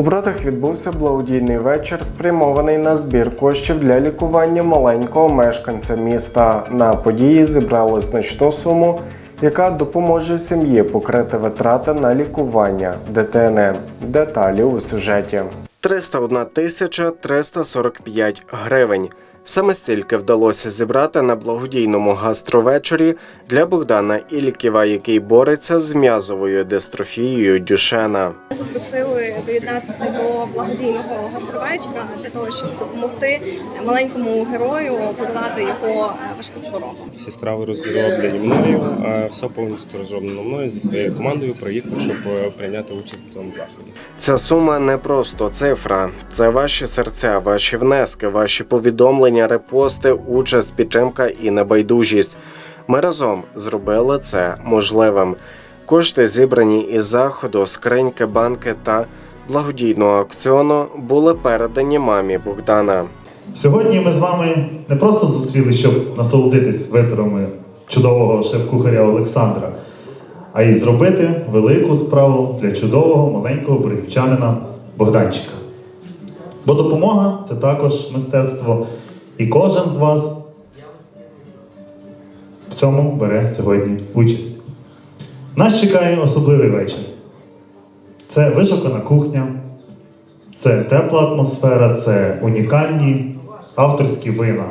У Бродах відбувся благодійний вечір, спрямований на збір коштів для лікування маленького мешканця міста. На події зібрали значну суму, яка допоможе сім'ї покрити витрати на лікування дитини. Деталі у сюжеті. 301 тисяча 345 гривень. Саме стільки вдалося зібрати на благодійному гастровечорі для Богдана Ільківа, який бореться з м'язовою дистрофією Дюшена. запросили доєднатися до благодійного гастровечора для того, щоб допомогти маленькому герою подолати його е, важку хворобу. Всі страви розроблені мною, все повністю розроблено мною зі своєю командою. Приїхав, щоб е, прийняти участь в тому заході. Ця сума не просто цифра, це ваші серця, ваші внески, ваші повідомлення, репости, участь, підтримка і небайдужість. Ми разом зробили це можливим. Кошти, зібрані із заходу, скриньки, банки та благодійного аукціону, були передані мамі Богдана. Сьогодні ми з вами не просто зустрілися, щоб насолодитись виторами чудового шеф-кухаря Олександра, а й зробити велику справу для чудового маленького бродівчанина Богданчика. Бо допомога це також мистецтво, і кожен з вас в цьому бере сьогодні участь. Нас чекає особливий вечір. Це вишукана кухня, це тепла атмосфера, це унікальні авторські вина.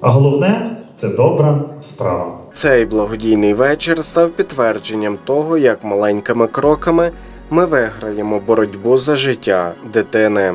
А головне це добра справа. Цей благодійний вечір став підтвердженням того, як маленькими кроками ми виграємо боротьбу за життя дитини.